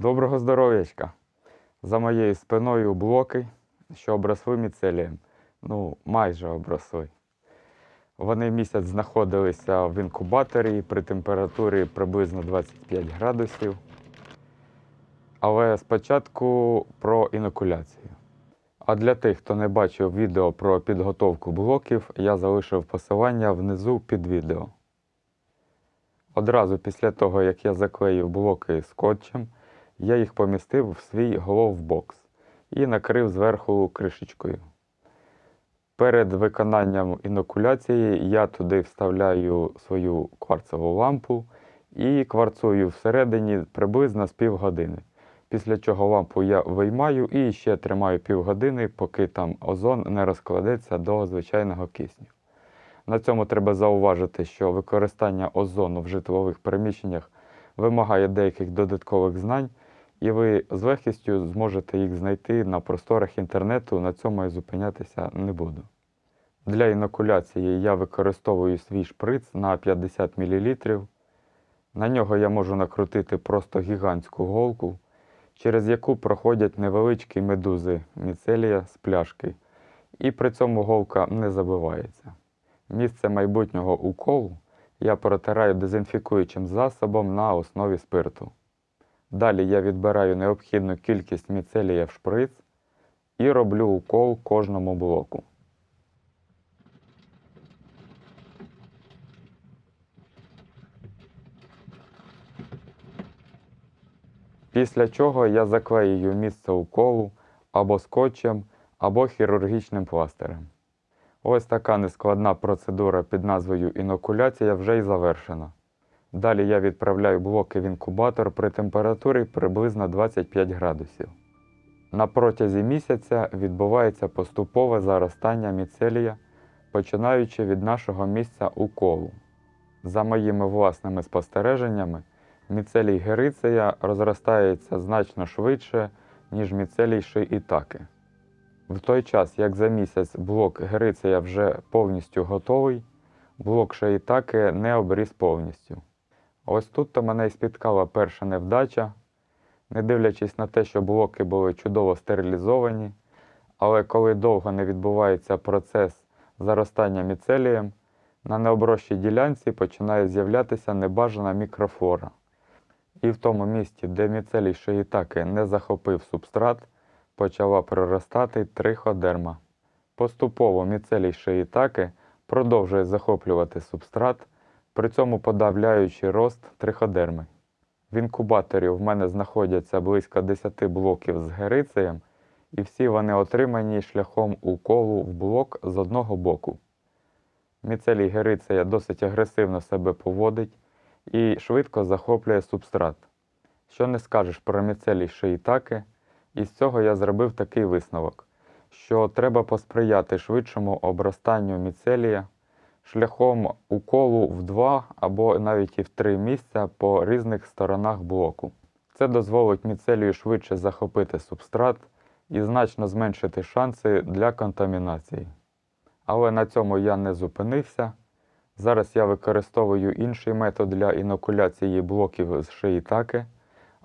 Доброго здоров'ячка! За моєю спиною блоки, що обросли міцелієм. Ну, майже обросли. Вони місяць знаходилися в інкубаторі при температурі приблизно 25 градусів. Але спочатку про інокуляцію. А для тих, хто не бачив відео про підготовку блоків, я залишив посилання внизу під відео. Одразу після того, як я заклеїв блоки скотчем, я їх помістив в свій головбокс і накрив зверху кришечкою. Перед виконанням інокуляції я туди вставляю свою кварцеву лампу і кварцую всередині приблизно з півгодини. Після чого лампу я виймаю і ще тримаю півгодини, поки там озон не розкладеться до звичайного кисню. На цьому треба зауважити, що використання озону в житлових приміщеннях вимагає деяких додаткових знань, і ви з легкістю зможете їх знайти на просторах інтернету, на цьому я зупинятися не буду. Для інокуляції я використовую свій шприц на 50 мл. На нього я можу накрутити просто гігантську голку, через яку проходять невеличкі медузи міцелія з пляшки, і при цьому голка не забивається. Місце майбутнього уколу я протираю дезінфікуючим засобом на основі спирту. Далі я відбираю необхідну кількість міцелія в шприц і роблю укол кожному блоку. Після чого я заклеюю місце уколу або скотчем, або хірургічним пластирем. Ось така нескладна процедура під назвою інокуляція вже й завершена. Далі я відправляю блоки в інкубатор при температурі приблизно 25 градусів. На протязі місяця відбувається поступове заростання міцелія, починаючи від нашого місця уколу. За моїми власними спостереженнями, міцелій герицея розростається значно швидше, ніж міцелій шиїтаки. В той час, як за місяць блок герицея вже повністю готовий, блок шиїтаки не обріс повністю. Ось тут то мене і спіткала перша невдача, не дивлячись на те, що блоки були чудово стерилізовані, але коли довго не відбувається процес заростання міцелієм, на необрощій ділянці починає з'являтися небажана мікрофлора. І в тому місці, де міцелій шиїтаки не захопив субстрат, почала проростати триходерма. Поступово міцелій шиїтаки продовжує захоплювати субстрат, при цьому подавляючи рост триходерми. В інкубаторі в мене знаходяться близько 10 блоків з герицеєм, і всі вони отримані шляхом уколу в блок з одного боку. Міцелій герицея досить агресивно себе поводить і швидко захоплює субстрат. Що не скажеш про міцелій шиїтаки, і з цього я зробив такий висновок, що треба посприяти швидшому обростанню міцелія шляхом уколу в два або навіть і в три місця по різних сторонах блоку. Це дозволить міцелію швидше захопити субстрат і значно зменшити шанси для контамінації. Але на цьому я не зупинився. Зараз я використовую інший метод для інокуляції блоків з шиїтаки,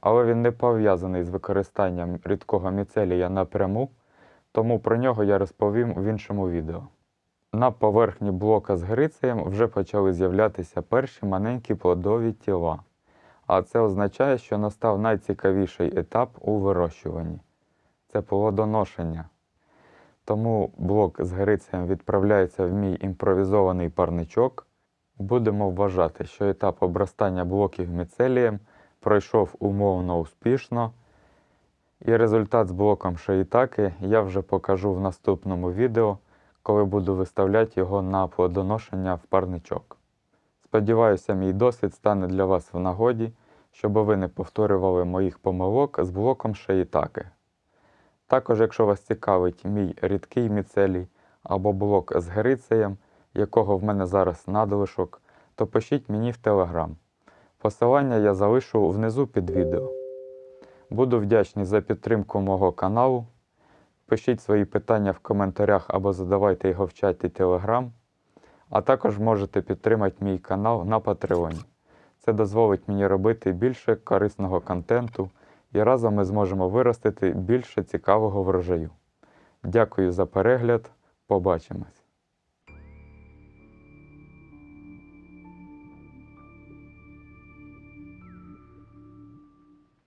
але він не пов'язаний з використанням рідкого міцелія напряму, тому про нього я розповім в іншому відео. На поверхні блока з грицеєм вже почали з'являтися перші маленькі плодові тіла, а це означає, що настав найцікавіший етап у вирощуванні це плодоношення. Тому блок з грицеєм відправляється в мій імпровізований парничок. Будемо вважати, що етап обростання блоків міцелієм пройшов умовно успішно, і результат з блоком шиїтаки я вже покажу в наступному відео, коли буду виставляти його на плодоношення в парничок. Сподіваюся, мій досвід стане для вас в нагоді, щоб ви не повторювали моїх помилок з блоком шиїтаки. Також, якщо вас цікавить мій рідкий міцелій або блок з герицеєм, якого в мене зараз надлишок, то пишіть мені в Телеграм. Посилання я залишу внизу під відео. Буду вдячний за підтримку мого каналу. Пишіть свої питання в коментарях або задавайте його в чаті Telegram. А також можете підтримати мій канал на Патреоні. Це дозволить мені робити більше корисного контенту і разом ми зможемо виростити більше цікавого врожаю. Дякую за перегляд. Побачимось!